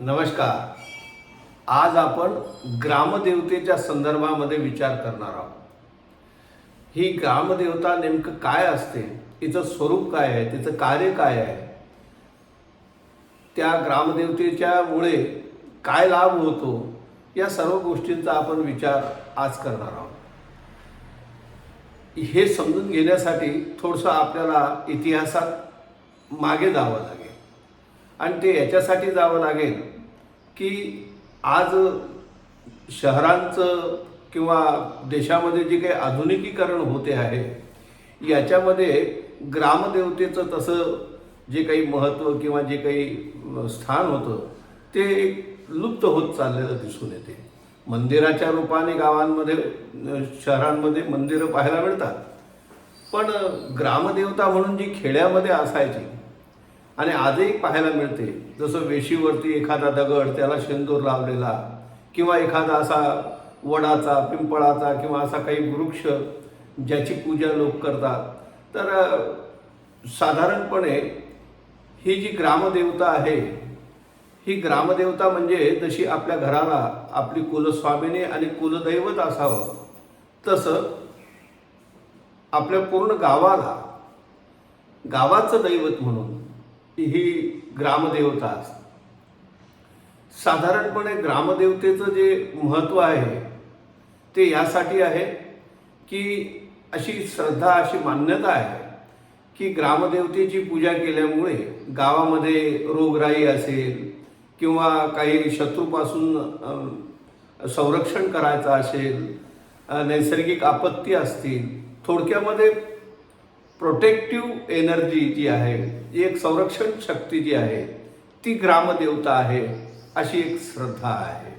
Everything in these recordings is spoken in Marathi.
नमस्कार. आज आपण ग्रामदेवतेच्या संदर्भामध्ये विचार करणार आहोत. ही ग्रामदेवता नेमकं काय असते? तिचं स्वरूप काय आहे? तिचं कार्य काय आहे? त्या ग्रामदेवतेच्या मुळे काय लाभ होतो? या सर्व गोष्टींचा आपण विचार आज करणार आहोत. हे समजून घेण्यासाठी थोडंसं आपल्याला इतिहासात मागे जावं लागेल. आणि ते याच्यासाठी जावं लागेल की आज शहरांचं किंवा देशामध्ये जे काही आधुनिकीकरण होते आहे याच्यामध्ये ग्रामदेवतेचं तसं जे काही महत्त्व किंवा जे काही स्थान होतं ते लुप्त होत चाललेलं दिसून येते. मंदिराच्या रूपाने गावांमध्ये शहरांमध्ये मंदिरं पाहायला मिळतात. पण ग्रामदेवता म्हणून जी खेड्यामध्ये असायची आणि आजही पाहायला मिळते जसं वेशीवरती एखादा दगड त्याला शेंदूर लावलेला किंवा एखादा असा वडाचा पिंपळाचा किंवा असा काही वृक्ष ज्याची पूजा लोक करतात. तर साधारणपणे ही जी ग्रामदेवता आहे ही ग्रामदेवता म्हणजे जशी आपल्या घराला आपली कुलस्वामिनी आणि कुलदैवत असावं तसं आपल्या पूर्ण गावाला गावाचं दैवत म्हणून ही ग्रामदेवता असते. साधारणपणे ग्रामदेवतेचं जे महत्त्व आहे ते यासाठी आहे की अशी श्रद्धा अशी मान्यता आहे की ग्रामदेवतेची पूजा केल्यामुळे गावामध्ये रोगराई असेल किंवा काही शत्रूपासून संरक्षण करायचं असेल नैसर्गिक आपत्ती असतील थोडक्यामध्ये प्रोटेक्टिव्ह एनर्जी जी आहे जी एक संरक्षण शक्ती जी आहे ती ग्रामदेवता आहे अशी एक श्रद्धा आहे.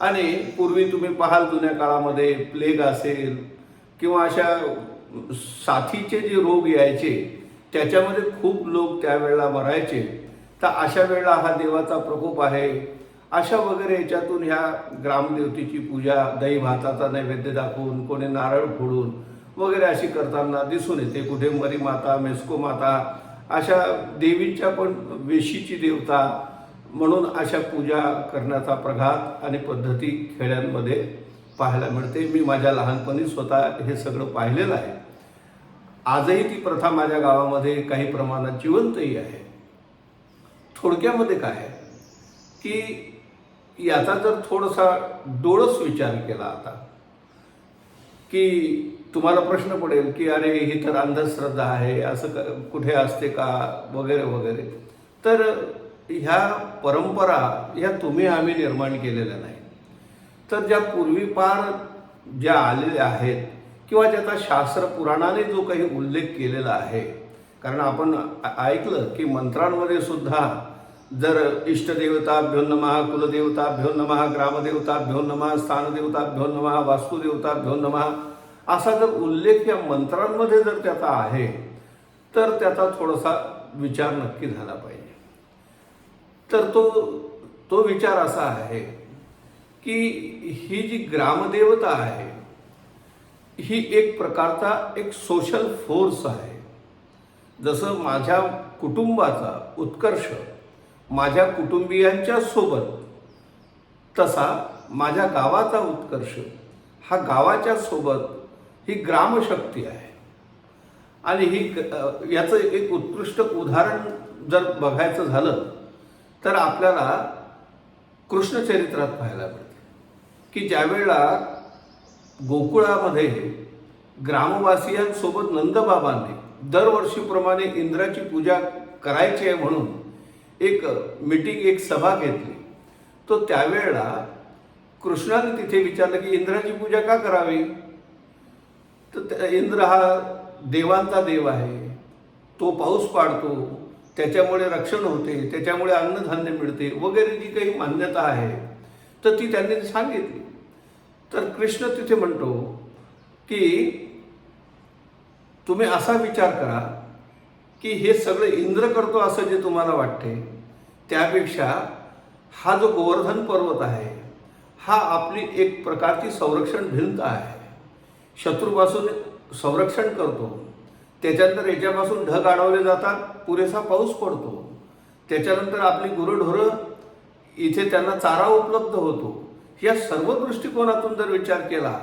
आणि पूर्वी तुम्ही पाहाल जुन्या काळामध्ये प्लेग असेल किंवा अशा साथीचे जे रोग यायचे त्याच्यामध्ये खूप लोक त्यावेळेला मरायचे. तर अशा वेळेला हा देवाचा प्रकोप आहे. अशा वगैरे याच्यातून ह्या ग्रामदेवतेची पूजा दही भाताचा नैवेद्य दाखवून कोणी नारळ फोडून वगैरे अशी करताना दिसून येते. कुठे मरी माता मेस्को माता अशा देवींच्या पण वेशीची देवता म्हणून अशा पूजा करण्याचा प्रघात आणि पद्धती खेड्यांमध्ये पाहायला मिळते. मी माझ्या लहानपणी स्वतः हे सगळं पाहिलेलं आहे. आजही ती प्रथा माझ्या गावामध्ये काही प्रमाणात जिवंतही आहे. थोडक्यामध्ये काय आहे? की याचा जर थोडासा डोळस विचार केला आता की तुम्हाला प्रश्न पडेल की अरे ही तर अंधश्रद्धा आहे असं क- कुठे असते का? वगैरे वगैरे. तर ह्या परंपरा ह्या तुम्ही आम्ही निर्माण केलेल्या नाही. तर ज्या पूर्वीपार ज्या आलेल्या आहेत किंवा ज्याचा शास्त्र पुराणाने जो काही उल्लेख केलेला आहे कारण आपण ऐकलं की मंत्रांमध्ये सुद्धा जर इष्टदेवताभ्यो नमः कुलदेवताभ्यो नमः ग्रामदेवताभ्यो नमः स्थानदेवताभ्यो नमः वास्तुदेवताभ्यो नमः असा जर उल्लेख या मंत्रांमध्ये जर त्याचा आहे तर त्याचा थोडासा विचार नक्की झाला पाहिजे. तर तो तो विचार असा आहे की ही जी ग्रामदेवता आहे ही एक प्रकारचा एक सोशल फोर्स आहे. जसं माझ्या कुटुंबाचा उत्कर्ष माझ्या कुटुंबियांच्या सोबत तसा माझ्या गावाचा उत्कर्ष हा गावाच्या सोबत ही ग्रामशक्ती आहे. आणि ही याचं एक उत्कृष्ट उदाहरण जर बघायचं झालं तर आपल्याला कृष्णचरित्रात पाहायला मिळते. की ज्यावेळेला गोकुळामध्ये ग्रामवासियांसोबत नंदबाबांनी दरवर्षीप्रमाणे इंद्राची पूजा करायची आहे म्हणून एक मीटिंग एक सभा घेतली. तो त्यावेळेला कृष्णाने तिथे विचारलं की इंद्राची पूजा का करावी? तर त्या- इंद्र हा देवांचा देव आहे. तो पाऊस पाडतो त्याच्यामुळे रक्षण होते त्याच्यामुळे अन्नधान्य मिळते वगैरे जी काही मान्यता आहे तर ती त्यांनी सांगितली. तर कृष्ण तिथे म्हणतो की तुम्ही असा विचार करा की हे सगळं इंद्र करतो असं जे तुम्हाला वाटते त्यापेक्षा हा जो गोवर्धन पर्वत आहे हा आपली एक प्रकारची संरक्षण भिंत आहे. शत्रूपासून संरक्षण करतो. त्याच्यानंतर याच्यापासून ढग अडवले जातात पुरेसा पाऊस पडतो. त्याच्यानंतर आपली गुरंढोरं इथे त्यांना चारा उपलब्ध होतो. या सर्व दृष्टिकोनातून जर विचार केला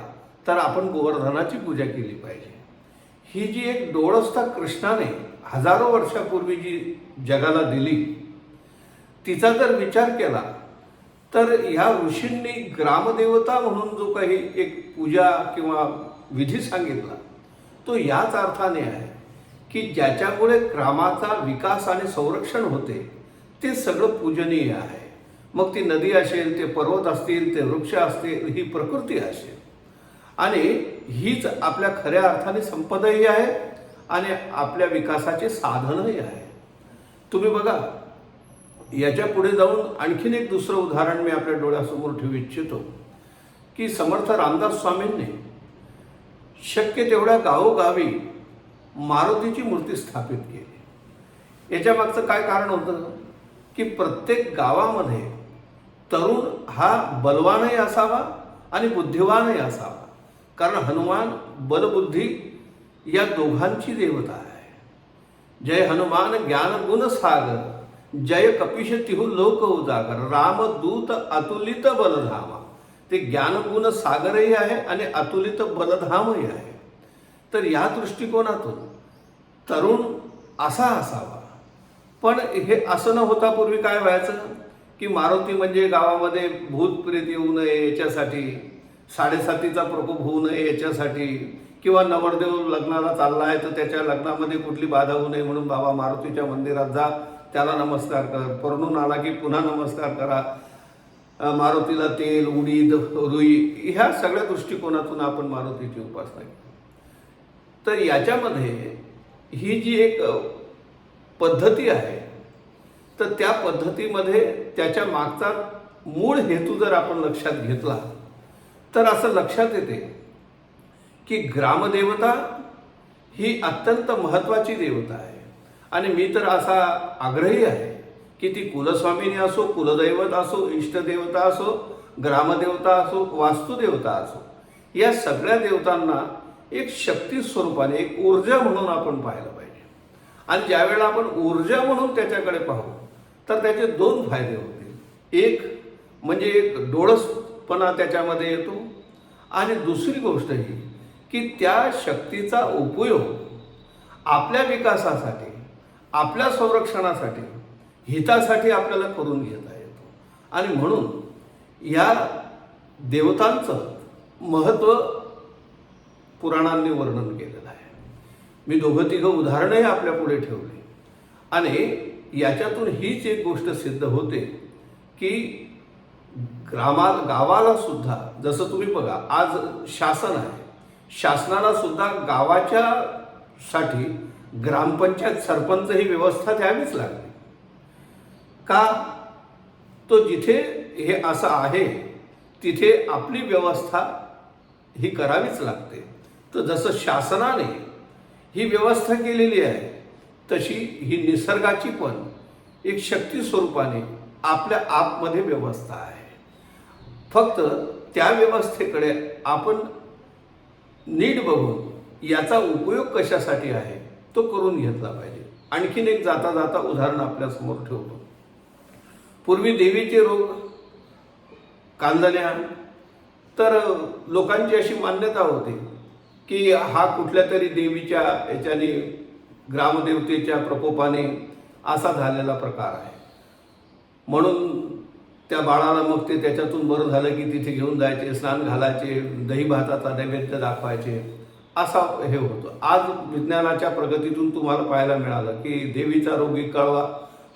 तर आपण गोवर्धनाची पूजा केली पाहिजे. ही जी एक डोळसता कृष्णाने हजारो वर्षापूर्वी जी जगाला दिली तिचा जर विचार केला तर ह्या ऋषींनी ग्रामदेवता म्हणून जो काही एक पूजा किंवा विधी सांगितला. तो याच अर्थाने आहे की ज्याच्यामुळे ग्रामाचा विकास आणि संरक्षण होते ते सगळं पूजनीय आहे. मग ती नदी असेल ते पर्वत असतील ते वृक्ष असतील ही प्रकृती असेल. आणि हीच आपल्या खऱ्या अर्थाने संपदाही आहे आणि आपल्या विकासाचे साधनही आहे. तुम्ही बघा याच्यापुढे जाऊन आणखीन एक दुसरं उदाहरण मी आपल्या डोळ्यासमोर ठेवू इच्छितो की समर्थ रामदास स्वामींनी शक्य तेवढ्या गावोगावी मारुतीची मूर्ती स्थापित केली. याच्या मागचं काय कारण होतं? की प्रत्येक गावामध्ये तरुण हा बलवानही असावा आणि बुद्धिवानही असावा. कारण हनुमान बलबुद्धी या दोघांची देवता आहे. जय हनुमान ज्ञान गुण सागर जय कपिश तिहू लोक उजागर रामदूत अतुलित बलधामा. ते ज्ञानगुण सागरही आहे आणि अतुलित बलधामही आहे. तर या दृष्टिकोनातून तरुण असा असावा. पण हे असं न होता पूर्वी काय व्हायचं? की मारुती म्हणजे गावामध्ये भूत प्रेत येऊ नये याच्यासाठी साडेसातीचा प्रकोप होऊ नये याच्यासाठी किंवा नवरदेव लग्नाला चालला आहे तर त्याच्या लग्नामध्ये कुठली बाधा होऊ नये म्हणून बाबा मारुतीच्या मंदिरात जा त्याला नमस्कार कर. परणून आला की पुन्हा नमस्कार करा. मारुतीला तेल उडीद रुई ह्या सगळ्या दृष्टिकोनातून आपण मारुतीची उपासना केली. तर याच्यामध्ये ही जी एक पद्धती आहे तर त्या पद्धतीमध्ये त्याच्या मागचा मूळ हेतू जर आपण लक्षात घेतला तर असं लक्षात येते की ग्रामदेवता ही अत्यंत महत्त्वाची देवता आहे. आणि मी तर असा आग्रही आहे की ती कुलस्वामिनी असो कुलदैवत असो इष्टदेवता असो ग्रामदेवता असो वास्तुदेवता असो या सगळ्या देवतांना एक शक्ती स्वरूपाने एक ऊर्जा म्हणून आपण पाहायला पाहिजे. आणि ज्यावेळेला आपण ऊर्जा म्हणून त्याच्याकडे पाहू तर त्याचे दोन फायदे होतील. एक म्हणजे एक डोळसपणा त्याच्यामध्ये येतो. आणि दुसरी गोष्ट ही की त्या शक्तीचा उपयोग आपल्या विकासासाठी आपल्या संरक्षणासाठी हितासाठी आपल्याला करून घेता येतो. आणि म्हणून या देवतांचं महत्त्व पुराणांनी वर्णन केलेलं आहे. मी दोघं तिघं उदाहरणंही आपल्या पुढे ठेवली. आणि याच्यातून हीच एक गोष्ट सिद्ध होते की ग्रामा गावाला सुद्धा जसं तुम्ही बघा आज शासन आहे. शासनाला सुद्धा गावाच्या साठी ग्रामपंचायत सरपंच ही व्यवस्था द्यावीच लागली. का? तो जिथे हे असं आहे तिथे आपली व्यवस्था ही करावीच लागते. तर जसं शासनाने ही व्यवस्था केलेली आहे तशी ही निसर्गाची पण एक शक्ती स्वरूपाने आपल्या आपमध्ये व्यवस्था आहे. फक्त त्या व्यवस्थेकडे आपण नीट बघून याचा उपयोग कशासाठी आहे तो करून घेतला पाहिजे. आणखीन एक जाता जाता उदाहरण आपल्यासमोर ठेवतो. पूर्वी देवीचे रोग कांदण्या तर लोकांची अशी मान्यता होती की हा कुठल्या तरी देवीच्या याच्याने ग्रामदेवतेच्या प्रकोपाने असा झालेला प्रकार आहे. म्हणून त्या बाळाला मग ते त्याच्यातून बरं झालं की तिथे घेऊन जायचे स्नान घालायचे दही भाताचा नैवेद्य दाखवायचे असा हे होतं. आज विज्ञानाच्या प्रगतीतून तुम्हाला पाहायला मिळालं की देवीचा रोगी कळवा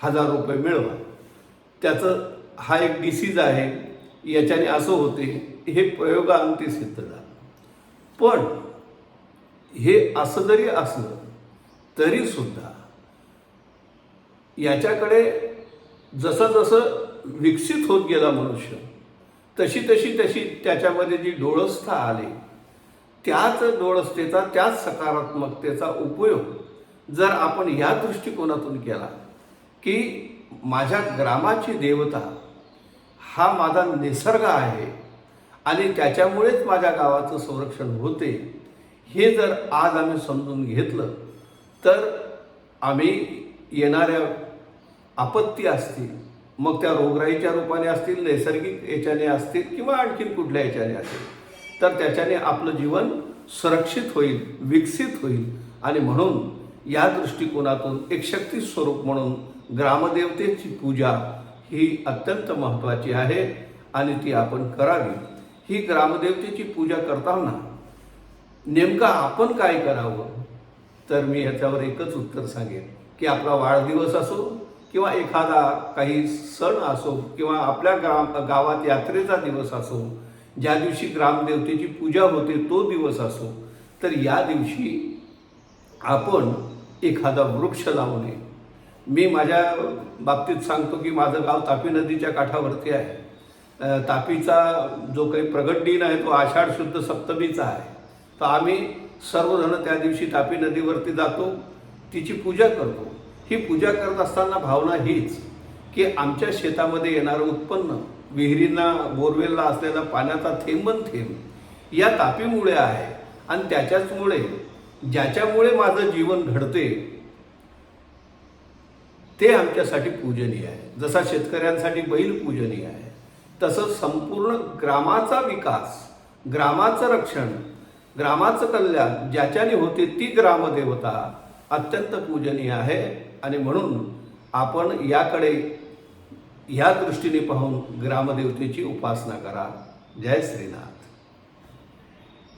हजार रुपये मिळवा. त्याचं हा एक डिसीज आहे याच्याने असं होते हे प्रयोगांती सिद्ध झालं. पण हे असं जरी असलं तरीसुद्धा याच्याकडे जसं जसं विकसित होत गेला मनुष्य तशी तशी तशी त्याच्यामध्ये जी डोळस्था आली त्याच डोळस्थेचा त्याच सकारात्मकतेचा उपयोग जर आपण या दृष्टिकोनातून केला की माझ्या ग्रामाची देवता हा माझा निसर्ग आहे आणि त्याच्यामुळेच माझ्या गावाचं संरक्षण होते हे जर आज आम्ही समजून घेतलं तर आम्ही येणाऱ्या आपत्ती असतील मग त्या रोगराईच्या रूपाने असतील नैसर्गिक याच्याने असतील किंवा आणखीन कुठल्या याच्याने असतील तर त्याच्याने आपलं जीवन सुरक्षित होईल विकसित होईल आणि म्हणून या दृष्टिकोनातून एक शक्ती स्वरूप म्हणून ग्रामदेवतेची पूजा ही अत्यंत महत्त्वाची आहे आणि ती आपण करावी. ही ग्रामदेवतेची पूजा करताना नेमकं आपण काय करावं? तर मी ह्याच्यावर एकच उत्तर सांगेन की आपला वाढदिवस असो किंवा एखादा काही सण असो किंवा आपल्या ग्राम गावात यात्रेचा दिवस असो ज्या दिवशी ग्रामदेवतेची पूजा होते तो दिवस असो तर या दिवशी आपण एखादा वृक्ष लावणे मी माझ्या बाबतीत सांगतो की माझं गाव तापी नदीच्या काठावरती आहे. तापीचा जो काही प्रगट दिन आहे तो आषाढ शुद्ध सप्तमीचा आहे. तर आम्ही सर्वजण त्या दिवशी तापी नदीवरती जातो तिची पूजा करतो. ही पूजा करत असताना भावना हीच की आमच्या शेतामध्ये येणारं उत्पन्न विहिरींना बोरवेलला असलेला पाण्याचा थेंबन थेंब या तापीमुळे आहे आणि त्याच्याचमुळे ज्याच्यामुळे माझं जीवन घडते ते आमच्यासाठी पूजनीय आहे. जसा शेतकऱ्यांसाठी बैल पूजनीय आहे तसं संपूर्ण ग्रामाचा विकास ग्रामाचं रक्षण ग्रामाचं कल्याण ज्याच्याने होते ती ग्रामदेवता अत्यंत पूजनीय आहे. आणि म्हणून आपण याकडे ह्या दृष्टीने पाहून ग्रामदेवतेची उपासना करा. जय श्रीनाथ.